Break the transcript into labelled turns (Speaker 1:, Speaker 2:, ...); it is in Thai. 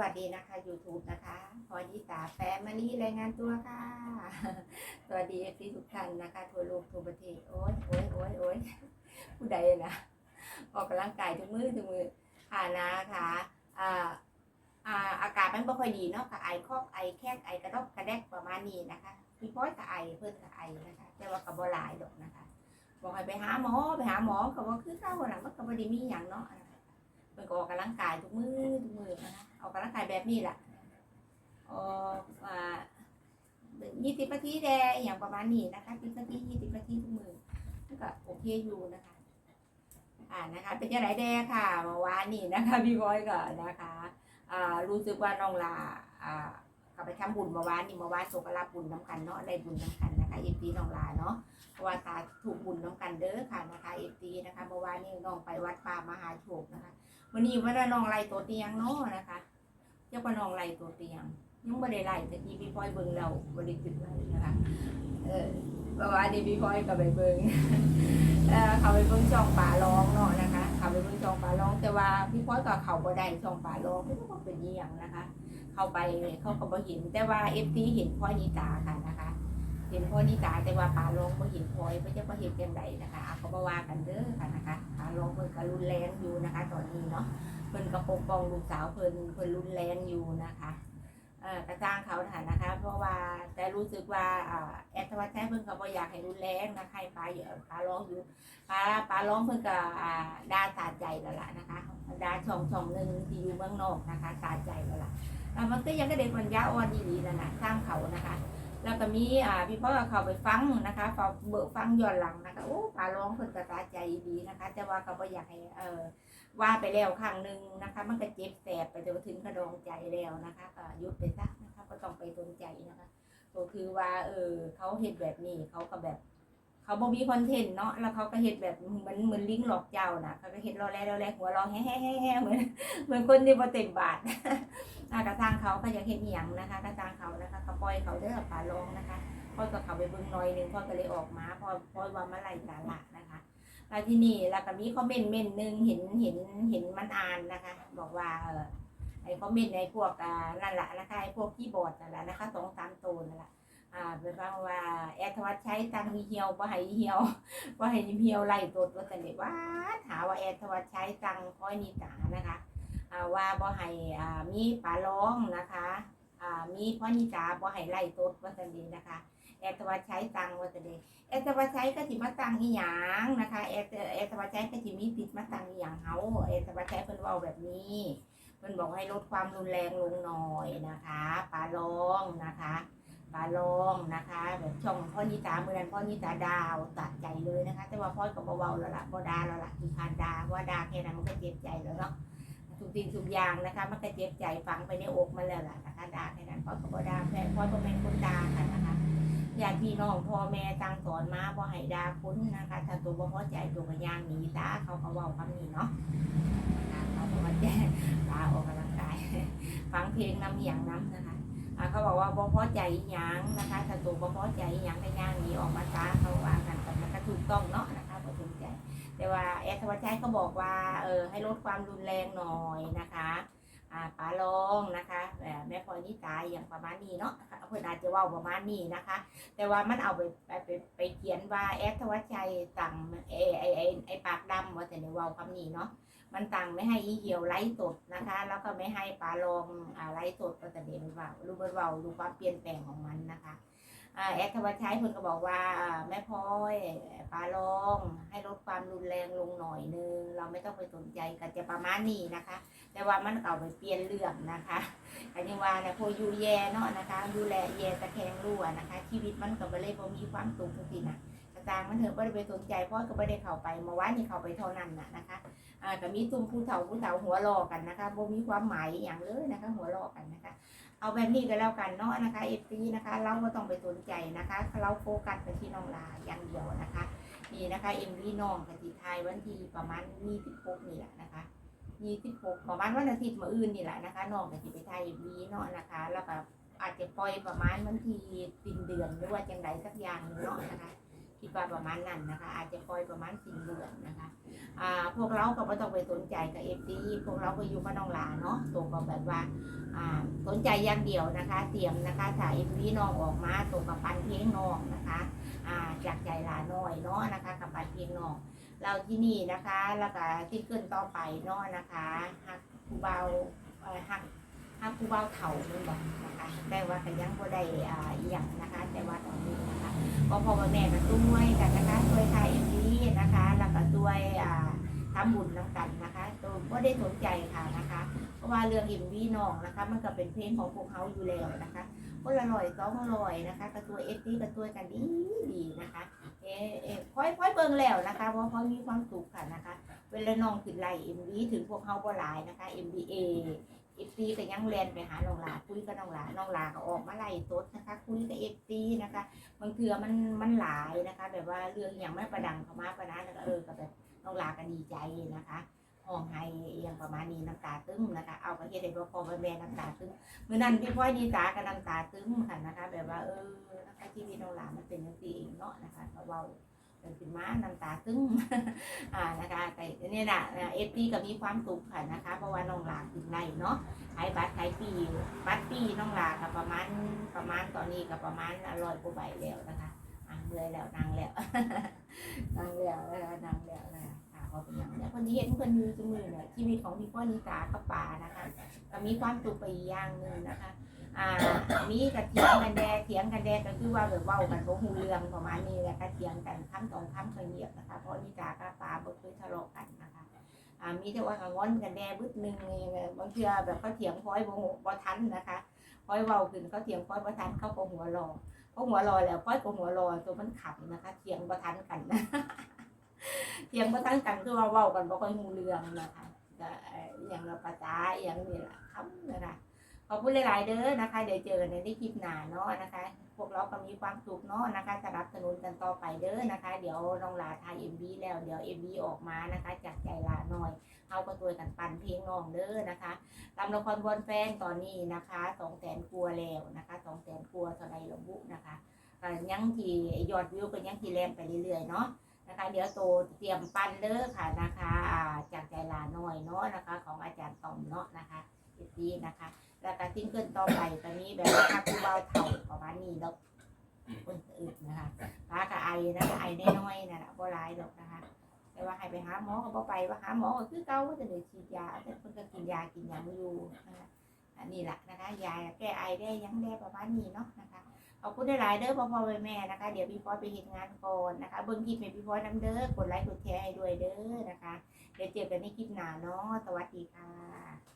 Speaker 1: วัสดีนะคะ YouTube นะคะพอยิตาแฟมารีรายงานตัวค่ะ สวัสดีพี่ทุกท่านนะคะทั่วโลกทั่วประเทศโอ้ยโอ้ยโอ้ยโอ้ยผู้ใดนะออกกำลังกายทุกมือทุกมือค่ะนะคะอ่าอ่าอากาศมันไม่ค่อยดีเนาะกับไอคอกไอแคกไอกระดกกระแดกประมาณนี้นะคะพี่พ้อยกับไอเพื่อนกับไอนะคะ แต่ว่ากับบ่หลายดอกนะคะบอกให้ไปหาหมอไปหาหมอก็ว่าคือเข้าหนังมันก็บ่ด้มีอย่างเนาะนะคะมันก็ออกกำลังกายทุกมือทุกมือนะคะ ออกกำลังกายแบบนี้แหละออกมายี่สิบนาทีแดงอย่างประมาณนี้นะคะสิบนาทียี่สิบนาทีทุกมือก็โอเคอยู่นะคะ อ่านะคะ เป็นยังไงแดค่ะเมื่อวานนี้นะคะพี่บอยก็นะคะอ่ารู้สึกว่าน้องลาอ่ากลับไปทำบุญเมื่อวานนี่เมื่อวานโศกรับบุญน้ำกันเนาะได้บุญน้ำกันนะคะเอฟซีน้องลาเนาะเพราะว่าตาถูกบุญน้ำกันเด้อค่ะนะคะเอฟซีนะคะเมื่อวานนี้น้องไปวัดป่ามหาโชคนะคะ วันนี้ว่าน้องไล่ตัวเตียงเนาะนะคะ จ้าว่าน้องไล่ตัวเตียงยังไม่ได้ไล่แต่ที่พี่พลอยเบิ่งเราบริสุทธิ์ไล่นะคะเออเพราะว่าเดี๋ยวพี่พลอยก็ไปเบิ่งเออเขาไปเบิ่งช่องป่าร้องเนาะนะคะ เขาไปเบิ่งช่องป่าร้อง แต่ว่าพี่พลอยก็เขาบ่ได้ช่องป่าร้องไม่รู้ว่าเป็นยี่ยังนะคะ เข้าไปเขาก็บ่เห็นแต่ว่าเอฟซีเห็นพ่อนิตาค่ะนะคะเห็นพ่อนิตาแต่ว่าป่าร้องบ่เห็นพลอยไม่จะบ่เห็นจังไดนะคะเอาก็บ่ว่ากันเด้อค่ะนะคะป่าร้องเพิ่นก็รุนแรงอยู่นะคะ ตอนนี้เนาะ พิ่นก็ปกป้องลูกสาวเพิ่นเพิ่นรุนแรงอยู่นะคะเออกระจ้างเขาฐานนะคะ เพราะว่าแต่รู้สึกว่าอแอดทวัชชัยเพิ่นก็บ่อยากให้รุนแรงนะคะให้ปลาเยอะปลาร้องอยู่ปลาปลาร้องเพิ่นก็ดาสาใจแล้วล่ะนะคะดาช่องช่องหนึงที่อยู่เมืองนอกนะคะสาใจแล้วล่ะมันก็ยังก็เด็กปัญญาอ่อนดีๆนั่นน่ะสร้างเขานะคะ แล้วก็มีอ่าพี่พ่อเข้าไปฟังนะคะฟังเบิกฟังย้อนหลังนะคะโอ้ปลาร้องเพิ่นก็สาใจดีนะคะ แต่ว่าก็บ่อยากให้เอ่อว่าไปแล้วครั้งหนึ่งนะคะ มันก็เจ็บแสบไปจนถึงกระดองใจแล้วนะคะก็ยุดไปซะนะคะก็ต้องไปสนใจนะคะก็คือว่าเออเขาเห็ดแบบนี้เขาก็แบบเขาบ่มีคอนเทนต์เนาะ แล้วเขาก็เห็ดแบบเหมือนเหมือนลิงหลอกเจ้านะเขาก็เห็ดรอแลรอแลหัวรอแฮ่แฮ่แฮ่แฮ่เหมือนเหมือนคนที่บ่เต็มบาท อะกระทางเขาก็อยากเห็ดอหย่างนะคะกระทางเขานะคะก็ปล่อยเขาเด้อป่าลงนะคะพ่อก็เขาไปเบิ่งน่อยหนึ่งพ่อก็เลยออกมาพ่อพ่อว่ามาไล่สาระนะคะแล้วที่นี่แล้วก็มีคอมเมนต์เมนหนึ่งเห็นเห็นเห็นมันอ่านนะคะ บอกว่าเออไอ้คอมเมนต์ในพวกอ่านั่นแหละนะคะไอ้พวกคีย์บอร์ดนั่นแหละนะคะสองสามตัวนั่นแหละอ่าเป็นว่าว่าแอดทวัชใช้ตังค์เหี่ยวบ่ให้เหี่ยวบ่ให้เหี่ยวไล่ตัวตัวแต่เด็กว่าถามว่าแอดทวัชใช้ตังค่อยนิตานะคะ ว่าบ่ให้อ่ามีปลาร้องนะคะอ่ามีพ่อนิตาบ่ให้ไล่ตัวว่าแต่เด็กนะคะแอดทวัชใช้ตังว่าแต่เด็กเอตวาชัยก็สิมาตังอีหยังนะคะเอตเอตวาชัยก็สิมีติดมาตังอีหยังเฮาเอตวาชัยเพิ่นเว้าแบบนี้เพิ่นบอกให้ลดความรุนแรงลงหน่อยนะคะปลาลองนะคะปลาลองนะคะแบบช่องพ่อนิตาเมื่อนั้นพ่อนิตาดาวตัดใจเลยนะคะ แต่ว่าพ่อก็บ่เว้าแล้วล่ะบ่ด่าแล้วล่ะคือผ่านด่าว่าด่าแค่นั้นมันก็เจ็บใจแล้วเนาะ ทุกสิ่งทุกอย่างนะคะ มันก็เจ็บใจฝังไปในอกมันแล้วล่ะนะคะด่าแค่นั้นพ่อก็บ่ด่าแฟนพ่อก็เป็นคนด่าค่ะนะคะญาติพี่น้องพ่อแม่ต่างสอนมาบ่ให้ด่าคนนะคะ ถ้าตัวบ่พอใจตัวก็ย่างหนีตาเขาก็เว้าคำนี้เนาะเขาก็มาแจ้งตาออกกำลังกายฟังเพลงน้ำเหียงน้ำนะคะเขาบอกว่าบ่พอใจหยังนะคะถ้าตัวบ่พอใจหยังก็ย่างหนีออกมาตาเขาว่ากันแต่มันก็ถูกต้องเนาะ แต่ว่าแอดธวัชชัยเขาบอกว่าเออให้ลดความรุนแรงหน่อยนะคะอ่าป๋าลองนะคะแม่พลอยนิตาอย่างประมาณนี้เนาะเพื่อนอาจจะว่าประมาณนี้นะคะ แต่ว่ามันเอาไปไปไปไปเขียนว่าแอดธวัชชัยสั่งไอไอไอไอปากดำว่าแต่ในว่าคำนี้เนาะมันสั่งไม่ให้อีเหี่ยวไล่สดนะคะ แล้วก็ไม่ให้ปลาลองอไล่สดก็แต่เดี๋ยวมันว่ารู้มันเว่าดูความเปลี่ยนแปลงของมันนะคะ แอดธวัชชัยคนก็บอกว่าแม่พลอยปลาลองให้ลดความรุนแรงลงหน่อยนึง เราไม่ต้องไปสนใจกันจะประมาณนี้นะคะ แต่ว่ามันเอาไปเปลี่ยนเรื่องนะคะอันนี้ว่านะพออยู่แย่เนาะนะคะดูแลแย่ตะแคงรั่วนะคะ ชีวิตมันก็บ่เลยพอมีความสุขทุกทีนะ กระจางมันเถอะบ่ได้ไปสนใจเพราะก็บ่ได้เข้าไปเมื่อวานนี่เข้าไปเท่านั้นน่ะนะคะอ่าก็มีตุ้มผู้เฒ่าผู้เฒ่าหัวรอกันนะคะบ่มีความหมายอย่างเลยนะคะ หัวรอกันนะคะ เอาแบบนี้ก็แล้วกันเนาะนะคะ FP นะคะ เราก็ต้องไปสนใจนะคะ เราโฟกัสไปที่น้องลาอย่างเดียวนะคะ นี่นะคะ MV น้องกะทิไทยวันที่ประมาณ26นี่แหละนะคะยี่สิบหกประมาณวันอาทิตย์มาอื่นนี่แหละนะคะน้องก็สิไปไทยวีเนาะนะคะแล้วก็อาจจะปล่อยประมาณวันที่สิ้นเดือนหรือว่าจังใดสักอย่างเนาะนะคะ คิดว่าประมาณนั้นนะคะ อาจจะปล่อยประมาณสิ้นเดือนนะคะอ่าพวกเราก็ไม่ต้องไปสนใจกับเอฟดีพวกเราก็อยู่กับน้องหลาเนาะตัวก็แบบว่าอ่าสนใจอย่างเดียวนะคะเตรียมนะคะถ้าเอฟดีน้องออกมาตัวกับปันเพลงน้องนะคะอ่าจากใจหลาน้อยเนาะนะคะกับปันเพลงน้องเราที่นี่นะคะแล้วก็ที่ขึ้นต่อไปเนาะนะคะฮักเบาเอ่ อฮักฮักผู้เบาเถ่ามันบอกนะคะแต่ว่าก็ยังบ่ได้อ่าอหย่างนะคะ แต่ว่าตอนนี้นะคะก็พ่อกับแม่ก็ตุ้มไว้กันนะคะช่วยไทยเอ็มวีนะคะ แล้วก็ช่วยอ่าทำบุญน้ำกันนะคะตัวก็ได้สนใจค่ะนะคะ เพราะว่าเรื่องเอ็มวีน้องนะคะ มันก็เป็นเพลงของพวกเขาอยู่แล้วนะคะคนละร้อยสองร้อยนะคะกระตัวเอฟซีกระตัวกันดีดีนะคะเอเอค่อยค่อยเบิ่งแล้วนะคะเพราะเขามีความสุขค่ะนะคะ เวลาน้องขึ้นไล่เอ็มวีถึงพวกเขาบ่หลายนะคะ MBA เอ ฟซีก็ยังแลนไปหาน้องหลาคุยกับน้องหลาน้องหลาก็ออกมาไล่สดนะคะ คุยกับเอฟซีนะคะบางเทื่อมันมันหลายนะคะ แบบว่าเรื่องอย่างไม่ประดังเขามาประนั้นแล้วก็เออก็แบบน้องหลาก็ดีใจนะคะห้องไห้อย่างประมาณนี้น้ำตาตึ้งนะคะ เอาไปเฮ็ดให้พ่อพ่อแม่น้ำตาตึ้งเมื่อนั้นพี่พ่อยดีตากับน้ำตาตึ้งค่ะนะคะ แบบว่าเออนะคะชีวิตน้องหลามันเป็นอย่างนี้เองเนาะนะคะเบาๆเสินขึ้นมาน้ำตาตึ้งอ่านะคะแต่เนี่ยนะเอฟซีก็มีความสุขค่ะนะคะ เพราะว่าน้องหลาขึ้นในเนาะขายบัตรขายปีบัตรปีน้องหลากับประมาณประมาณตอนนี้กับประมาณร้อยกว่าใบแล้วนะคะอะเมื่อยแล้วนางแล้วนางแล้วนะคะนางแล้วนะคะ ค่ะพอเป็นอย่างนี้คนที่เห็นคนมีจมือเนี่ยชีวิตของพี่พ่อนิสากับป่านะคะก็มีความสุขไปอีกอย่างหนึ่งนะคะอ่ามีกระเถียงกันแดเถียงกันแดก็คือว่าแบบเว้ากันบ่ฮู้เรื่องประมาณนี้แหละกระเถียงกันคำสองคำเคยเงียบนะคะเพราะนิจากัปาบ่เคยทะเลาะกันนะคะอ่ามีแต่ว่าก็งอนกันแดบึดหนึงนี่บางเทื่อแบบเขาเถียงพ้อยบ่บ่ทันนะคะพ้อยเว้าขึ้นเขาเถียงพ้อยบ่ทันเขาก็หัวรอเขาหัวรอแล้วพ้อยก็หัวรอตัวมันขำนะคะเถียงบ่ทันกันนะ ยงบ่ทันกันคือว่าเว้ากันบ่ค่อยฮู้เรื่องนะคะก็อย่างเราภาษาอย่างนี้ล่ะคำนะคะขอบคุณหลาย ๆ เด้อนะคะ เดี๋ยวเจอกันในที่คลิปหน้าเนาะนะคะ พวกเราก็มีความสุขเนาะนะคะสนับสนุนกันต่อไปเด้อนะคะ เดี๋ยวน้องลาถ่ายเอ็มบีแล้วเดี๋ยวเอ็มบีออกมานะคะ จากใจลาหน่อยเอาก็ตัวกันปันเพลงน้องเด้อนะคะตามละครบอลแฟนตอนนี้นะคะสองแสนกลัวแล้วนะคะสองแสนกลัวาเท่าใดระบุนะคะยังที่ยอดวิวก็ยังที่แรงไปเรื่อย ๆ เนาะ นะคะ เดี๋ยวโตเตรียมปันเด้อค่ะนะคะอ่าจากใจลาหน่อยเนาะนะคะ ของอาจารย์ตอมเนาะนะคะเอ็ดีนะคะ แล้วก็ซิงเกิลต่อไปตอนนี้แบบว่าคักผู้เบาเถ่าประมาณนี้ดอกคนอื่นนะคะพากับไอนะคะไอได้น้อยๆนะนะบ่ร้ายดอกนะคะแต่ว่าให้ไปหาหมอก็บ่ไปว่าหาหมอก็คือเก่าก็จะได้ฉีดยาแต่เพิ่นก็กินยากินหยังอยู่นะคะอันนี้แหละนะคะยาแก้ไอได้หยังได้ประมาณนี้เนาะนะคะ ขอบคุณหลายเด้อพ่อพ่อแม่นะคะ เดี๋ยวพี่พอยไปเห็นงานก่อนนะคะ เบิ้งคลิปให้พี่พอยน้ำเด้อกดไลค์กดแชร์ให้ด้วยเด้อนะคะ เดี๋ยวเจอกันในคลิปหน้าเนาะสวัสดีค่ะ